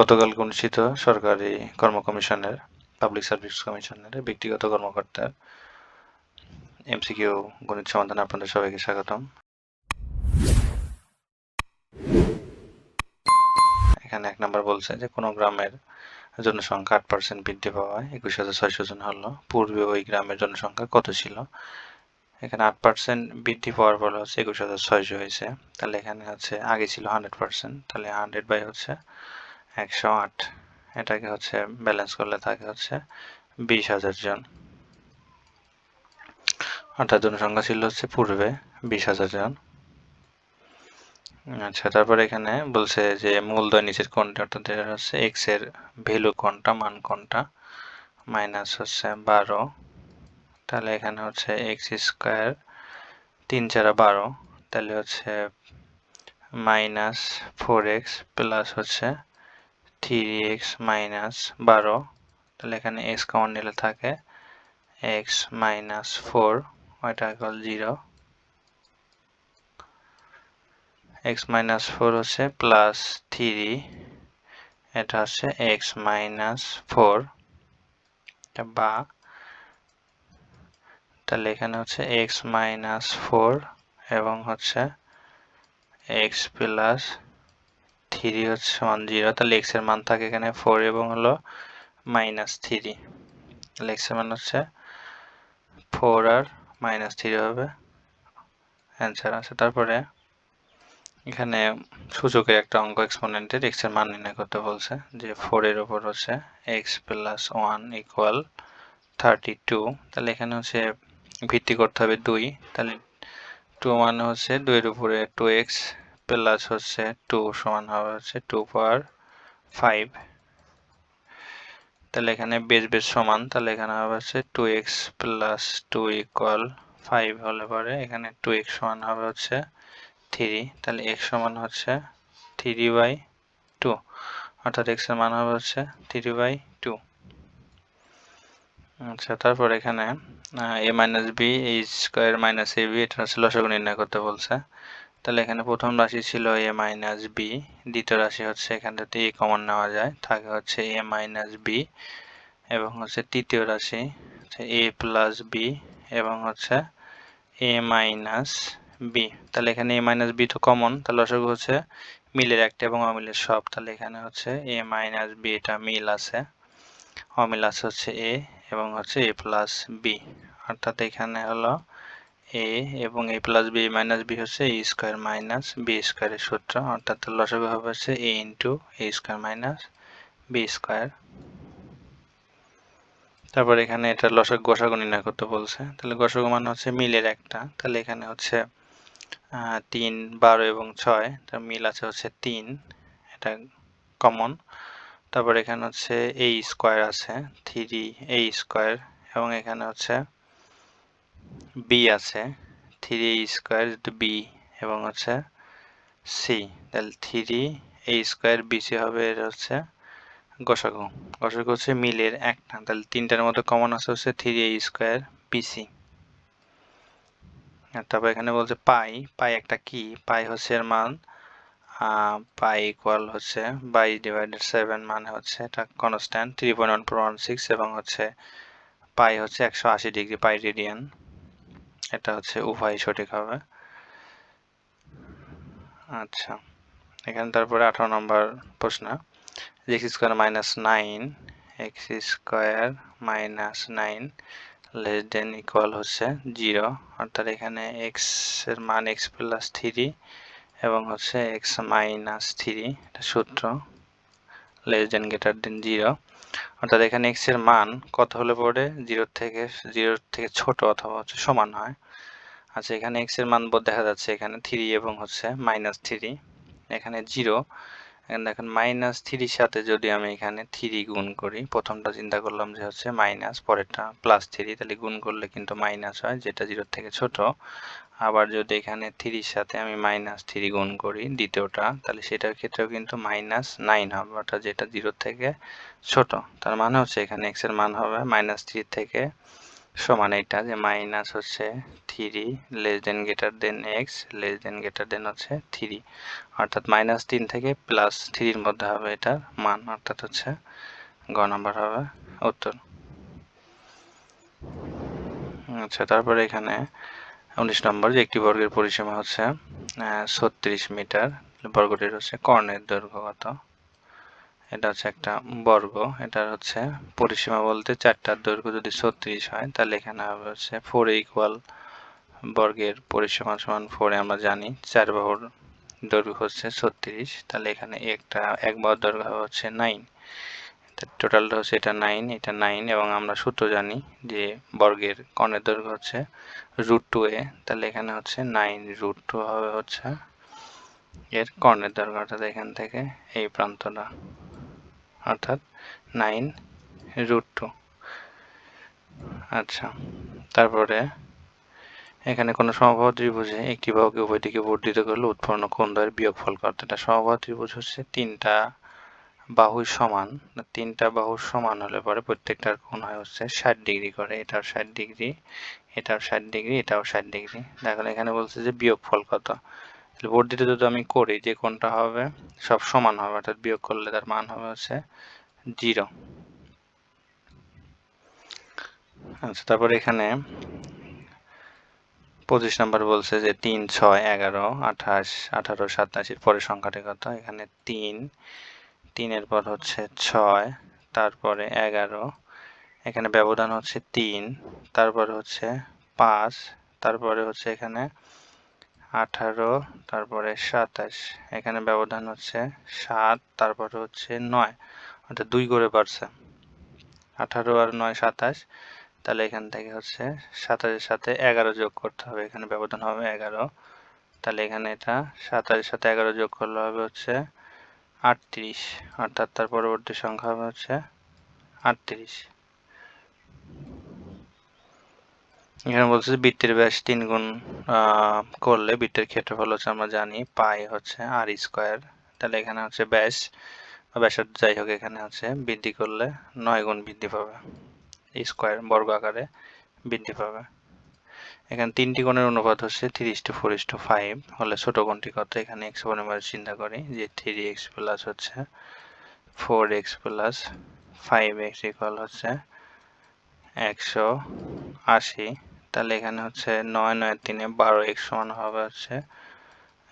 গতকাল অনুষ্ঠিত সরকারি কর্ম কমিশনের পাবলিক সার্ভিস কমিশনের ব্যক্তিগত কর্মকর্তার এমসিকিউ গণিত সমাধান আপনাদের সবাইকে স্বাগতম। এখানে এক নম্বর বলছে যে, কোনো গ্রামের জনসংখ্যা আট পার্সেন্ট বৃদ্ধি পাওয়ায় একুশ হাজার ছয়শো জন হলো পূর্বে ওই গ্রামের জনসংখ্যা কত ছিল? এখানে আট পার্সেন্ট বৃদ্ধি পাওয়ার ফলে হচ্ছে একুশ হাজার ছয়শো হয়েছে। তাহলে এখানে হচ্ছে আগে ছিল হান্ড্রেড পার্সেন্ট তাহলে হান্ড্রেড বাই হচ্ছে একশো আট। এটাকে হচ্ছে ব্যালেন্স করলে থাকে হচ্ছে বিশ হাজার জন। অর্থাৎ জনসংখ্যা ছিল হচ্ছে পূর্বে বিশ হাজার জন। আচ্ছা তারপর এখানে বলছে যে মূলদয় নিচের কোনটা অর্থাৎ এটা হচ্ছে এক্সের ভ্যালু কোনটা মান কোনটা মাইনাস হচ্ছে বারো। তাহলে এখানে হচ্ছে এক্স স্কোয়ার তিন চারা বারো। তাহলে হচ্ছে মাইনাস ফোর এক্স প্লাস হচ্ছে থ্রি এক্স মাইনাস বারো তাহলে এখানে এক্স কমন নিলে থাকে এক্স মাইনাস ফোর ওইটা equal zero X minus four হচ্ছে প্লাস থ্রি এটা হচ্ছে এক্স মাইনাস ফোর বা, তাহলে এখানে হচ্ছে এক্স মাইনাস ফোর এবং হচ্ছে এক্স প্লাস থ্রি হচ্ছে সমান জিরো তাহলে এক্সের মান থাকে এখানে ফোর এবং হলো মাইনাস থ্রি তাহলে এক্সের মান হচ্ছে ফোর আর মাইনাস থ্রি হবে। অ্যান্সার আছে। তারপরে এখানে সূচকের একটা অঙ্ক এক্সপোনেন্টের এক্সের মান নির্ণয় করতে বলছে, যে ফোর এর উপর হচ্ছে X plus one equal thirty two তাহলে এখানে হচ্ছে ভিত্তি করতে হবে দুই। তাহলে টু মানে হচ্ছে দুইয়ের উপরে টু এক্স প্লাস হচ্ছে টু সমান হবে হচ্ছে টু পাওয়ার ফাইভ তাহলে এখানে বেস বেস সমান, তাহলে এখানে হবে হচ্ছে two X plus two equal five হলে পরে এখানে টু এক্স সমান হবে হচ্ছে থ্রি তাহলে এক্স সমান হচ্ছে থ্রি বাই টু অর্থাৎ এক্সের মান হবে হচ্ছে থ্রি বাই টু আচ্ছা তারপর এখানে এ মাইনাস বি এই স্কোয়ার মাইনাস এ বি এটা হচ্ছে লসাগু নির্ণয় করতে বলছে। তাহলে এখানে প্রথম রাশি ছিল এ মাইনাস বি দ্বিতীয় রাশি হচ্ছে এখান থেকে এ কমন নেওয়া যায়, থাকে হচ্ছে এ মাইনাস বি এবং হচ্ছে তৃতীয় রাশি এ প্লাস বি এবং হচ্ছে এ মাইনাস বি তাহলে এখানে এ মাইনাস বি তো কমন তাহলে লসাগু হচ্ছে মিলের একটা এবং অমিলের সব। তাহলে এখানে হচ্ছে এ মাইনাস বি এটা মিল আছে, অমিল আছে হচ্ছে এ এবং হচ্ছে এ প্লাস বি অর্থাৎ এখানে হলো এ এবং A plus B minus B হচ্ছে এ স্কোয়ার মাইনাস বি স্কোয়ারের সূত্র। অর্থাৎ লসাগু হবে হচ্ছে A into A square minus B square তারপর এখানে এটা লসক গসাগু নির্ণয় করতে বলছে। তাহলে গসাগু মান হচ্ছে মিলের একটা। তাহলে এখানে হচ্ছে তিন, বারো এবং ছয়, তার মিল আছে হচ্ছে তিন, এটা কমন তারপর এখানে হচ্ছে এ স্কোয়ার আছে থ্রি এ স্কোয়ার এবং এখানে হচ্ছে বি আছে থ্রি স্কোয়ার বি এবং হচ্ছে সি তাহলে থ্রি এ স্কোয়ার বিসি হবে এর হচ্ছে গসাগু। গসাগু হচ্ছে মিলের একটা তাহলে তিনটার মধ্যে কমন আছে হচ্ছে থ্রি এ স্কোয়ার বিসি তারপর এখানে বলছে পাই পাই একটা কি? পাই হচ্ছে এর মান পাই ইকুয়াল হচ্ছে বাইশ ডিভাইডেড সেভেন মানে হচ্ছে এটা constant three point one four one six এবং হচ্ছে পাই হচ্ছে একশো আশি ডিগ্রি পাই রেডিয়ান এটা হচ্ছে উভয় সঠিক হবে। আচ্ছা এখানে তারপরে আঠারো নম্বর প্রশ্ন। X square minus nine X square minus nine less than equal হচ্ছে জিরো অর্থাৎ এখানে এক্সের মান এক্স প্লাস থ্রি এবং হচ্ছে এক্স মাইনাস থ্রি সূত্র। Less than greater than zero অর্থাৎ এখানে এক্সের মান কত হলে পরে জিরোর থেকে জিরোর থেকে ছোট অথবা হচ্ছে সমান হয়। আচ্ছা এখানে এক্সের মান দেখা যাচ্ছে এখানে থ্রি এবং হচ্ছে মাইনাস থ্রি এখানে জিরো এখানে দেখেন মাইনাস থ্রির সাথে যদি আমি এখানে থ্রি গুণ করি, প্রথমটা চিন্তা করলাম যে হচ্ছে মাইনাস পরেরটা প্লাস থ্রি তাহলে গুণ করলে কিন্তু মাইনাস হয়, যেটা জিরোর থেকে ছোট। আবার যদি এখানে থ্রির সাথে আমি মাইনাস থ্রি গুণ করি দ্বিতীয়টা, তাহলে সেটার ক্ষেত্রেও কিন্তু মাইনাস নাইন হবে, অর্থাৎ যেটা জিরোর থেকে ছোট। তার মানে হচ্ছে এখানে এক্সের মান হবে মাইনাস থ্রি থেকে সমান এটা যে মাইনাস হচ্ছে three less than greater than X less than greater than হচ্ছে থ্রি অর্থাৎ মাইনাস তিন থেকে প্লাস থ্রির মধ্যে হবে এটার মান, অর্থাৎ হচ্ছে গ নাম্বার হবে উত্তর। আচ্ছা তারপরে এখানে উনিশ নম্বর যে একটি বর্গের পরিসীমা হচ্ছে ছত্রিশ মিটার। বর্গটির হচ্ছে কর্ণের দৈর্ঘ্য কত? এটা হচ্ছে একটা বর্গ। এটার হচ্ছে পরিসীমা বলতে চারটার দৈর্ঘ্য যদি ছত্রিশ হয়, তাহলে এখানে হবে হচ্ছে ফোর ইকুয়াল বর্গের পরিসীমা সমান ফোরে আমরা জানি। চার বাহুর দৈর্ঘ্য হচ্ছে ছত্রিশ, তাহলে এখানে একটা, এক বাহুর দৈর্ঘ্য হচ্ছে নাইন টোটালটা হচ্ছে এটা নাইন এটা নাইন এবং আমরা সূত্র জানি যে বর্গের কর্ণের দৈর্ঘ্য হচ্ছে রুট টু এ তাহলে এখানে হচ্ছে নাইন রুট টু হবে হচ্ছে এর কর্ণের দৈর্ঘ্য, অর্থাৎ এখান থেকে এই প্রান্তটা, অর্থাৎ নাইন রুট টু আচ্ছা তারপরে এখানে কোনো সমবাহ ত্রিভুজে একটি বাহুকে উভয় দিকে বর্ধিত করলে উৎপন্ন কোণ দ্বয়ের বিয়োগফল করতে এটা সমবাহ ত্রিভুজ হচ্ছে তিনটা বাহুই সমান, তিনটা বাহুর সমান হলে পরে প্রত্যেকটার কোণ হয় হচ্ছে ষাট ডিগ্রি করে। এটাও ষাট ডিগ্রি, এটাও ষাট ডিগ্রি, এটাও ষাট ডিগ্রি। দেখেন এখানে বলছে যে বিয়োগফল কত। বর্ধিত যদি আমি করি যে কোনটা হবে, সব সমান হবে, অর্থাৎ বিয়োগ করলে তার মান হবে হচ্ছে জিরো। আচ্ছা তারপর এখানে পঁচিশ নাম্বার বলছে যে তিন, ছয়, এগারো, আঠাশ, আঠারো সাতাশের পরের সংখ্যাটি কত? এখানে তিন তিনের পর হচ্ছে ছয়, তারপরে এগারো, এখানে ব্যবধান হচ্ছে তিন, তারপরে হচ্ছে পাঁচ, তারপরে হচ্ছে এখানে আঠারো, তারপরে সাতাশ, এখানে ব্যবধান হচ্ছে সাত, তারপরে হচ্ছে নয়, অর্থাৎ দুই করে বাড়ছে। আঠারো আর নয় সাতাশ, তাহলে এখান থেকে হচ্ছে সাতাশের সাথে এগারো যোগ করতে হবে, এখানে ব্যবধান হবে এগারো, তাহলে এখানে এটা সাতাশের সাথে এগারো যোগ করলে হবে হচ্ছে আটত্রিশ, অর্থাৎ তার পরবর্তী সংখ্যা হচ্ছে আটত্রিশ। এখানে বলছে বৃত্তের ব্যাস তিন গুণ করলে বৃত্তের ক্ষেত্রফল হচ্ছে আমরা জানি পাই হচ্ছে আর স্কোয়ার। তাহলে এখানে হচ্ছে ব্যাস, বা ব্যাসার্ধ যাই হোক এখানে হচ্ছে বৃদ্ধি করলে নয় গুণ বৃদ্ধি পাবে। স্কোয়ার বর্গ আকারে বৃদ্ধি পাবে। এখানে তিনটি কোণের অনুপাত হচ্ছে three is to four is to five হলে ছোট কোণটি কত? এখানে এক্স পরিমাণ চিন্তা করি যে থ্রি এক্স প্লাস হচ্ছে four X plus five X equal হচ্ছে একশো আশি, তাহলে এখানে হচ্ছে নয় নয় তিনে বারো এক্স সমান হবে হচ্ছে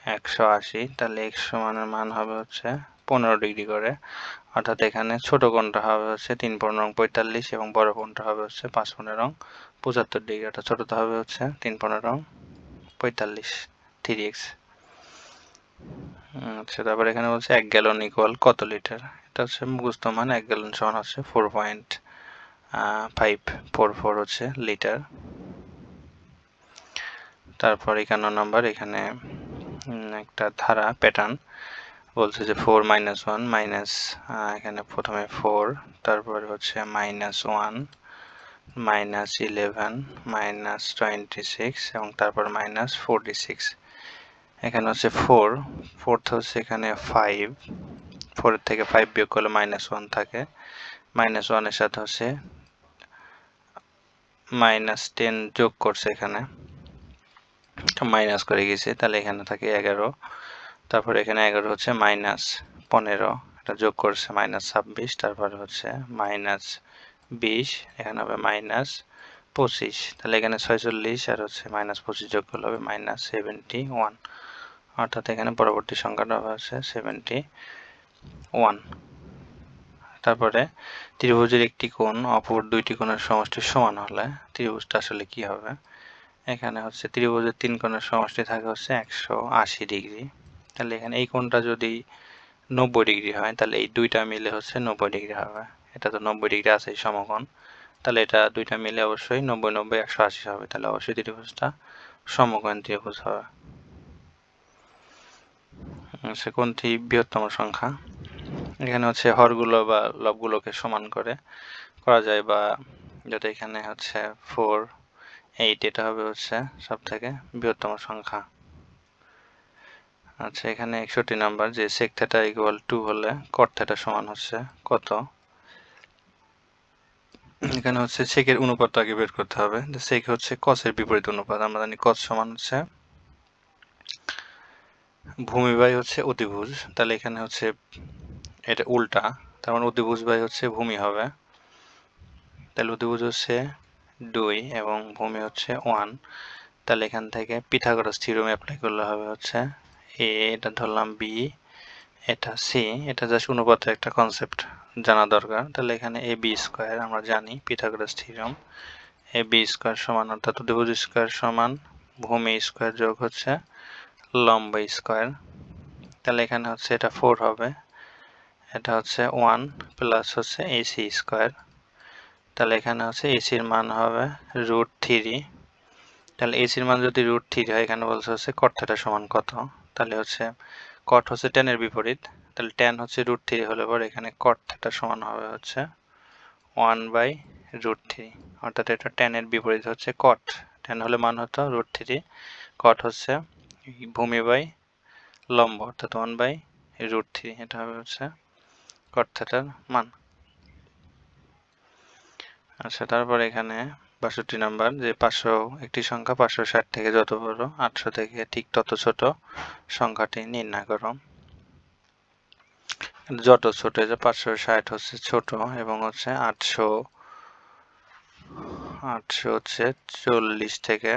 একশো আশি, তাহলে এক্স সমানের মান হবে হচ্ছে পনেরো ডিগ্রি করে। অর্থাৎ এখানে ছোট কোণটা হবে হচ্ছে তিন পনেরো পঁয়তাল্লিশ এবং বড় কোণটা হবে হচ্ছে পাঁচ পনেরো পঁচাত্তর ডিগ্রি, অর্থাৎ ছোটটা হবে হচ্ছে তিন পনেরো রং পঁয়তাল্লিশ থ্রি এক্স আচ্ছা তারপর এখানে বলছে এক গ্যালন ইকুয়াল কত লিটার এটা হচ্ছে মুখস্থ মান, এক গ্যালন সমান হচ্ছে four point five four four হচ্ছে লিটার তারপর একান্ন নম্বর এখানে একটা ধারা প্যাটার্ন বলছে যে ফোর মাইনাস ওয়ান মাইনাস এখানে প্রথমে ফোর তারপরে হচ্ছে minus one minus eleven minus twenty six এবং তারপর মাইনাস ফোরটি সিক্স এখানে হচ্ছে ফোর ফোর্থ হচ্ছে এখানে ফাইভ ফোরের থেকে ফাইভ বিয়োগ করলে মাইনাস ওয়ান থাকে। মাইনাস ওয়ানের সাথে হচ্ছে মাইনাস টেন যোগ করছে এখানে। মাইনাস করে গেছে, তাহলে এখানে থাকে এগারো। তারপর এখানে এগারো হচ্ছে মাইনাস পনেরো। এটা যোগ করছে মাইনাস ছাব্বিশ, তারপরে হচ্ছে মাইনাস বিশ, এখানে হবে মাইনাস পঁচিশ। তাহলে এখানে ছয়চল্লিশ আর হচ্ছে মাইনাস পঁচিশ যোগ করলে হবে মাইনাস সেভেন্টি ওয়ান অর্থাৎ এখানে পরবর্তী সংখ্যাটা হচ্ছে সেভেন্টি ওয়ান তারপরে ত্রিভুজের একটি কোণ, অপর দুইটি কোণের সমষ্টি সমান হলে ত্রিভুজটা আসলে কি হবে? এখানে হচ্ছে ত্রিভুজের তিন কোণের সমষ্টি থাকে হচ্ছে একশো আশি ডিগ্রি। তাহলে এখানে এই কোণটা যদি নব্বই ডিগ্রি হয়, তাহলে এই দুইটা মিলে হচ্ছে নব্বই ডিগ্রি হবে। এটা তো নব্বই ডিগ্রি আছে সমকোণ। তাহলে এটা দুইটা মিলে অবশ্যই নব্বই নব্বই, একশো আশি হবে। তাহলে অবশ্যই ত্রিভুজটা সমকোণ ত্রিভুজ হবে। সে কোনটি বৃহত্তম সংখ্যা। এখানে হচ্ছে হরগুলো বা লবগুলোকে সমান করে করা যায় বা যাতে এখানে হচ্ছে ফোর এইট এটা হবে হচ্ছে সব থেকে বৃহত্তম সংখ্যা। আচ্ছা এখানে একষট্টি নাম্বার যে সেক থেটা ইকুয়াল টু হলে কট থেটা সমান হচ্ছে কত? এখানে হচ্ছে সেকের অনুপাতটা আগে বের করতে হবে। যে সেক হচ্ছে কসের বিপরীত অনুপাত। আমরা জানি কস সমান হচ্ছে ভূমি বাই হচ্ছে অতিভুজ। তাহলে এখানে হচ্ছে এটা উল্টা। তার মানে অতিভুজ বাই হচ্ছে ভূমি হবে। তাহলে অতিভুজ হচ্ছে দুই এবং ভূমি হচ্ছে ওয়ান তাহলে এখান থেকে পিথাগোরাস থিওরেম অ্যাপ্লাই করলে হবে হচ্ছে এ, এটা ধরলাম বি, এটা সি, এটা জাস্ট অনুপাতের একটা কনসেপ্ট জানা দরকার। তাহলে এখানে এ বি স্কোয়ার আমরা জানি Pythagoras theorem A B square সমান অর্থাৎ অতিভুজ স্কোয়ার সমান ভূমি স্কোয়ার যোগ হচ্ছে লম্ব স্কোয়ার। তাহলে এখানে হচ্ছে এটা ফোর হবে। এটা হচ্ছে ওয়ান প্লাস হচ্ছে এসি স্কোয়ার। তাহলে এখানে হচ্ছে এসির মান হবে রুট থ্রি তাহলে এসির মান যদি রুট থ্রি হয়, এখানে বলছে হচ্ছে কট থেটা সমান কত? তাহলে হচ্ছে কট হচ্ছে টেনের বিপরীত। তাহলে টেন হচ্ছে রুট থ্রি হলে পর এখানে কট থেটা সমান হবে হচ্ছে ওয়ান বাই রুট থ্রি অর্থাৎ এটা টেনের বিপরীত হচ্ছে কট টেন হলে মান হতো রুট থ্রি কট হচ্ছে ভূমি বাই লম্ব, অর্থাৎ ওয়ান বাই রুট থ্রি এটা হবে হচ্ছে কট থেটার মান। আচ্ছা তারপর এখানে বাষট্টি নাম্বার, যে পাঁচশো, একটি সংখ্যা পাঁচশো ষাট থেকে যত বড়, আটশো থেকে ঠিক তত ছোট সংখ্যাটি নির্ণয় করো। যত ছোট যে পাঁচশো ষাট হচ্ছে ছোট এবং হচ্ছে আটশো আটশো হচ্ছে চল্লিশ থেকে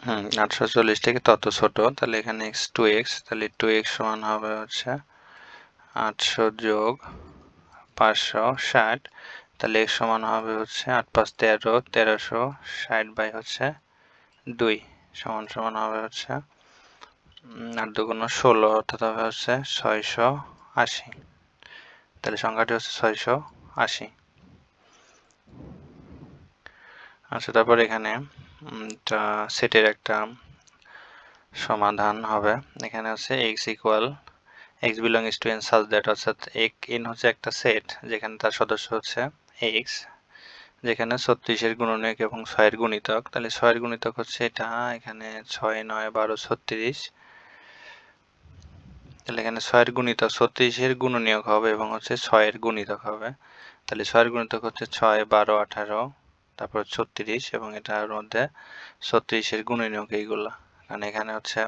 হুম, আটশো চল্লিশ থেকে তত ছোট। তাহলে এখানে এক্স টু এক্স তাহলে টু এক্স সমান হবে হচ্ছে আটশো যোগ পাঁচশো ষাট। তাহলে এক্স সমান হবে হচ্ছে আট পাঁচ তেরো, তেরোশো ষাট বাই হচ্ছে দুই সমান সমান হবে হচ্ছে আট দুগুণ ষোলো অর্থাৎ হবে হচ্ছে ছয়শো আশি। তাহলে সংখ্যাটি হচ্ছে ছয়শো আশি। আচ্ছা তারপর এখানে সেটের একটা সমাধান হবে। এখানে হচ্ছে X equal X belongs to N such that অর্থাৎ এক এন হচ্ছে একটা সেট যেখানে তার সদস্য হচ্ছে এক্স যেখানে ছত্রিশের গুণনীয়ক এবং ছয়ের গুণিতক। তাহলে ছয়ের গুণিতক হচ্ছে এটা, এখানে ছয়, নয়, বারো, ছত্রিশ। তাহলে এখানে ছয়ের গুণিতক ছত্রিশের গুণনীয়ক হবে এবং হচ্ছে ছয়ের গুণিতক হবে। তাহলে ছয়ের গুণিতক হচ্ছে ছয়, বারো, আঠারো। তারপর ছত্রিশ এবং এটার মধ্যে ছত্রিশের গুণনীয়ক এইগুলা। কারণ এখানে হচ্ছে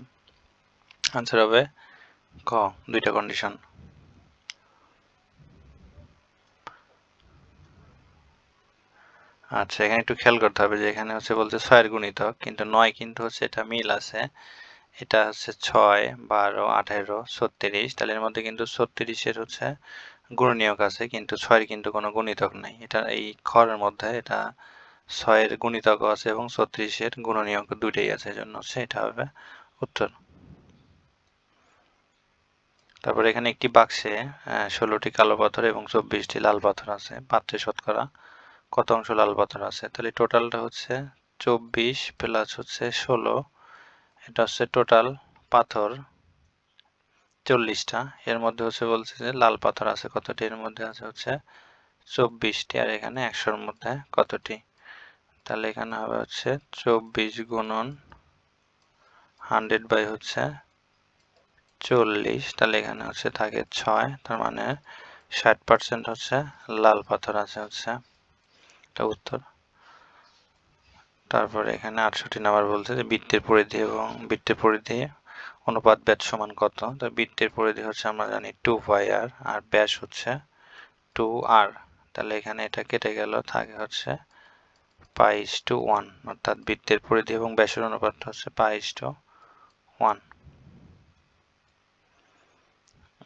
আনসার হবে ক, দুইটা কন্ডিশন আচ্ছা এখানে একটু খেয়াল করতে হবে যে এখানে হচ্ছে বলছে ছয়ের গুণিতক, কিন্তু নয় কিন্তু হচ্ছে এটা মিল আছে। এটা হচ্ছে ছয়, বারো, আঠেরো, ছত্রিশ, তাহলে এর মধ্যে কিন্তু ছত্রিশের হচ্ছে গুণনীয়ক আছে, কিন্তু ছয়ের কিন্তু কোনো গুণিতক নাই। এটা এই খরের মধ্যে এটা ছয়ের গুণিতক আছে এবং ছত্রিশের গুণনীয়ক দুইটাই আছে জন্য সেটা হবে উত্তর। তারপর এখানে একটি বাক্সে ষোলোটি কালো পাথর এবং চব্বিশটি লাল পাথর আছে, পাত্রে শতকরা কত অংশ লাল পাথর আছে? তাহলে টোটালটা হচ্ছে চব্বিশ প্লাস হচ্ছে ষোলো, এটা হচ্ছে টোটাল পাথর চল্লিশটা। এর মধ্যে হচ্ছে বলছে যে লাল পাথর আছে কতটি? এর মধ্যে আছে হচ্ছে চব্বিশটি, আর এখানে একশোর মধ্যে কতটি? তাহলে এখানে হবে হচ্ছে চব্বিশ গুণন হান্ড্রেড বাই হচ্ছে চল্লিশ, তাহলে এখানে হচ্ছে থাকে ছয়, তার মানে ষাট পার্সেন্ট হচ্ছে লাল পাথর আছে হচ্ছে। এটা উত্তর। তারপরে এখানে আটষট্টি নাম্বার বলছে যে বৃত্তের পরিধি এবং বৃত্তের পরিধি অনুপাত ব্যাস সমান কত? তো বৃত্তের পরিধি হচ্ছে আমরা জানি টু পাই আর আর ব্যাস হচ্ছে টু আর তাহলে এখানে এটা কেটে গেল, থাকে হচ্ছে পাইস টু ওয়ান, অর্থাৎ বৃত্তের পরিধি এবং ব্যাসের অনুপাত হচ্ছে পাইস টু ওয়ান।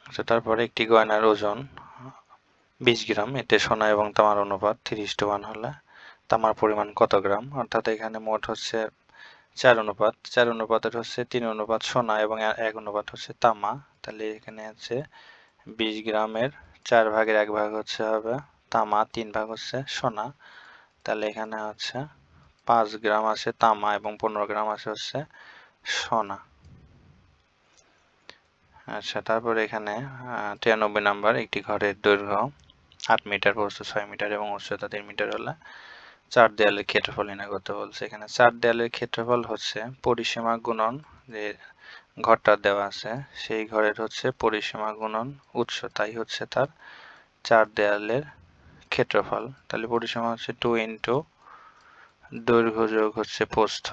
আচ্ছা তারপরে একটি গয়নার ওজন, বিশ গ্রাম, এতে সোনা এবং তামার অনুপাত তিরিশ টু ওয়ান হলে তামার পরিমাণ কত গ্রাম? অর্থাৎ এখানে মোট হচ্ছে চার অনুপাত, চার অনুপাতের হচ্ছে তিন অনুপাত সোনা এবং এক অনুপাত হচ্ছে তামা। তাহলে এখানে হচ্ছে বিশ গ্রামের চার ভাগের এক ভাগ হচ্ছে হবে তামা, তিন ভাগ হচ্ছে সোনা। তাহলে এখানে হচ্ছে পাঁচ গ্রাম আছে তামা এবং পনেরো গ্রাম আছে হচ্ছে সোনা। আচ্ছা তারপরে এখানে তিরানব্বই নাম্বার একটি ঘরের দৈর্ঘ্য আট মিটার, প্রস্থ ছয় মিটার এবং উচ্চতা তিন মিটার হলে চার দেয়ালের ক্ষেত্রফল নির্ণয় করতে বলছে। এখানে চার দেয়ালের ক্ষেত্রফল হচ্ছে পরিসীমা গুণন যে ঘরটা দেওয়া আছে, সেই ঘরের হচ্ছে পরিসীমা গুণন উচ্চতাই হচ্ছে তার চার দেয়ালের ক্ষেত্রফল, তাহলে পরিসীমা হচ্ছে টু ইন্টু দৈর্ঘ্য যোগ হচ্ছে প্রস্থ।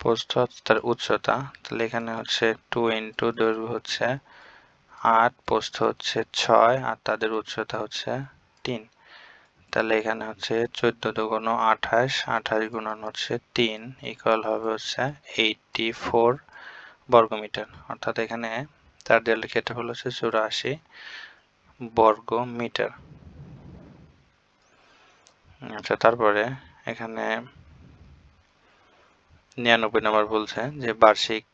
প্রস্থ তার উচ্চতা, তাহলে এখানে হচ্ছে টু ইন্টু দৈর্ঘ্য হচ্ছে আট, প্রস্থ হচ্ছে ছয়, আর তাদের উচ্চতা হচ্ছে তিন। তাহলে এখানে হচ্ছে চোদ্দ দুগুণ আঠাশ আঠাশ গুণন হচ্ছে তিন ইকুয়াল হবে হচ্ছে এইটটি ফোর বর্গমিটার। অর্থাৎ এখানে তার দেয়ালের ক্ষেত্রফল হচ্ছে চুরাশি বর্গ মিটার। আচ্ছা তারপরে এখানে নিরানব্বই নম্বর বলছে যে বার্ষিক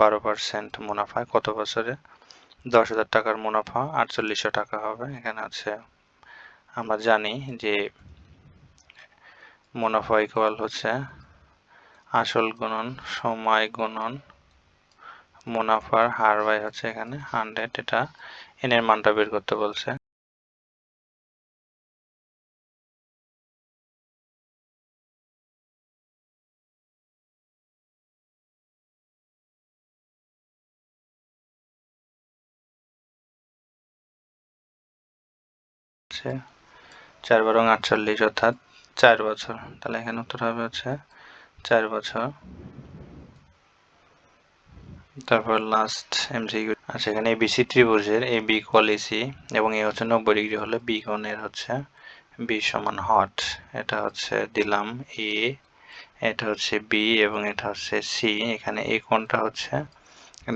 বারো পার্সেন্ট মুনাফা কত বছরে? দশ হাজার টাকার মুনাফা, আটচল্লিশশো টাকা হবে। এখানে আছে, আমরা জানি যে মুনাফা ইকুয়াল হচ্ছে আসল গুণন, সময় গুণন মুনাফার হার বাই হচ্ছে এখানে হান্ড্রেড এটা এনের মানটা বের করতে বলছে। চার বারং আটচল্লিশ অর্থাৎ চার বছর। তাহলে এখানে উত্তর হবে হচ্ছে চার বছর। তারপর লাস্ট এমসিকিউ আচ্ছা এখানে এ বিসি ত্রিভুজের এ বি কল এসি এবং এ হচ্ছে নব্বই ডিগ্রি হলে বি কোণের হচ্ছে বি সমান হট এটা হচ্ছে দিলাম এ এটা হচ্ছে বি এবং এটা হচ্ছে সি এখানে এই কোণটা হচ্ছে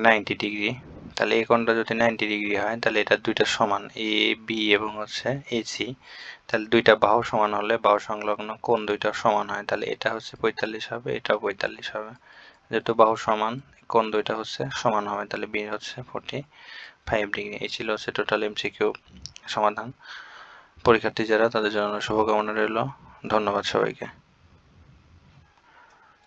নাইনটি ডিগ্রি তাহলে এই কোণটা যদি নাইনটি ডিগ্রি হয়, তাহলে এটা দুইটা সমান এ বি এবং হচ্ছে এসি তাহলে দুইটা বাহু সমান হলে বাহু সংলগ্ন কোণ দুইটা সমান হয়। তাহলে এটা হচ্ছে পঁয়তাল্লিশ হবে, এটাও পঁয়তাল্লিশ হবে। যেহেতু বাহু সমান কোণ দুইটা হচ্ছে? সমান হবে, তাহলে বি হচ্ছে ফোর্টি ফাইভ ডিগ্রি এই ছিল হচ্ছে টোটাল এমসিকিউ সমাধান। পরীক্ষার্থী যারা, তাদের জন্য শুভকামনা রইল। ধন্যবাদ সবাইকে।